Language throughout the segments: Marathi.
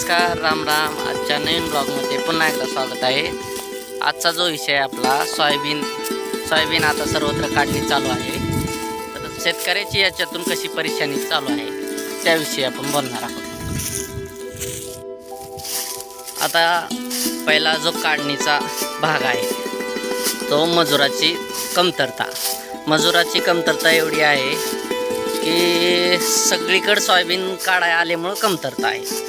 नमस्कार राम राम. आजच्या नवीन ब्लॉगमध्ये पुन्हा एकदा स्वागत आहे. आजचा जो विषय आहे आपला सोयाबीन सोयाबीन आता सर्वत्र काढणी चालू आहे. तर शेतकऱ्याची याच्यातून कशी परेशानी चालू आहे त्याविषयी आपण बोलणार आहोत. आता पहिला जो काढणीचा भाग आहे तो मजुराची कमतरता. मजुराची कमतरता एवढी आहे की सगळीकडे सोयाबीन काढाय आल्यामुळं कमतरता आहे.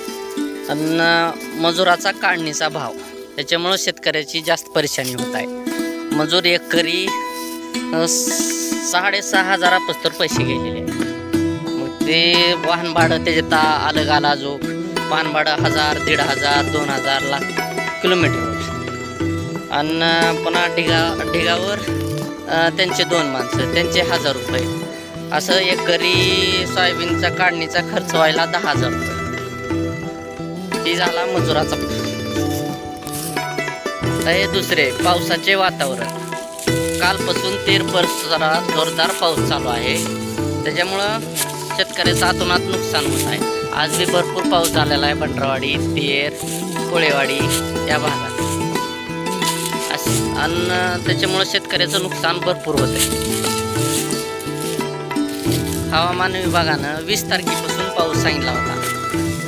आणि मजुराचा काढणीचा भाव. त्याच्यामुळं शेतकऱ्याची जास्त परेशानी होत आहे. मजूर एकरी साडेसहा हजारापस्तर पैसे गेलेले मग ते वाहन भाडं त्याच्यात अलग आला जो वाहन भाडं हजार दीड हजार दोन हजार लाख किलोमीटर. आणि पुन्हा ढिगा ढिगावर त्यांचे दोन माणसं त्यांचे हजार रुपये. असं एकरी सोयाबीनचा काढणीचा खर्च व्हायला दहा हजार रुपये. ती झाला मजुराचा हे दुसरे पावसाचे वातावरण. कालपासून तेर जरा जोरदार पाऊस चालू आहे. त्याच्यामुळं शेतकऱ्याचं आतोनात नुकसान होत आहे. आज बी भरपूर पाऊस झालेला आहे बंडरवाडी तेर कोळेवाडी या भागात. असं आणि त्याच्यामुळं शेतकऱ्याचं नुकसान भरपूर होत आहे. हवामान विभागानं वीस तारखेपासून पाऊस सांगितला होता.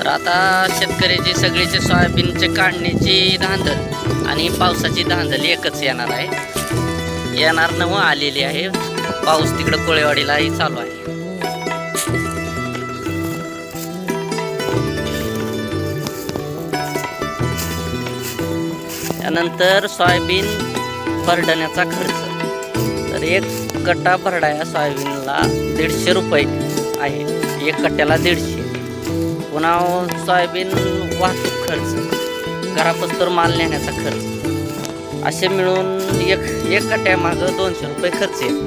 तर आता शेतकऱ्याची सगळीचे सोयाबीनचे काढण्याची धांदल आणि पावसाची धांदल एकच येणार आहे. येणार नव आलेली आहे. पाऊस तिकडं कोळेवाडीलाही चालू आहे. त्यानंतर सोयाबीन भरडण्याचा खर्च. तर एक कट्टा भरडाया सोयाबीनला दीडशे रुपये आहे. एक कट्ट्याला दीडशे. पुन्हा सोयाबीन वाहतूक खर्च. घरापस्तर माल नेण्याचा खर्च. असे मिळून एक एक कट्ट्यामागं दोनशे रुपये खर्च येतो.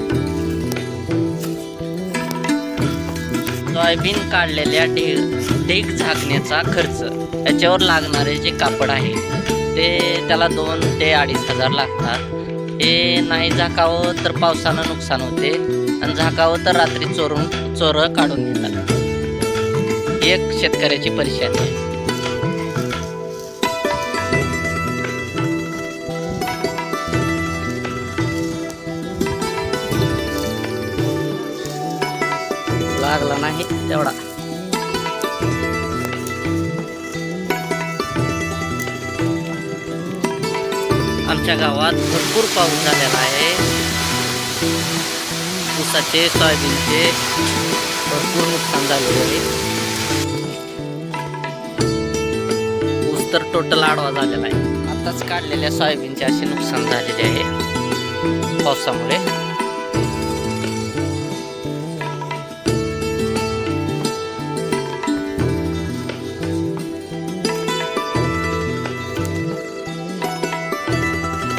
सोयाबीन काढलेल्या ढीग ढीग झाकण्याचा खर्च. त्याच्यावर लागणारे जे कापड आहे ते त्याला दोन ते अडीच हजार लागतात. हे नाही झाकावं तर पावसानं नुकसान होते. आणि झाकावं तर रात्री चोरून चोरं काढून घेतात. ही एक शेतकऱ्याची परेशानी आहे. लागला नाही तेवढा. आमच्या गावात भरपूर पाऊस झालेला आहे. ऊसाचे सोयाबीनचे भरपूर नुकसान झालेलं आहे. तर टोटल आडवा झालेला आहे. आताच काढलेल्या सोयाबीनचे असे नुकसान झालेले आहे. पावसामुळे.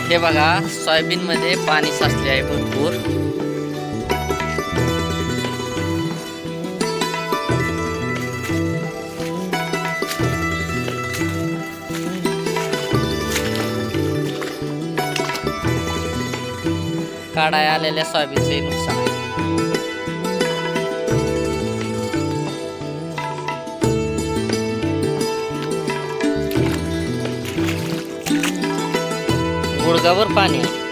हे बघा सोयाबीन मध्ये पाणी साचले आहे भरपूर. काढाय आलेल्या सोयाबीनचे नुकसान आहे. गुडगावर पाणी आहे.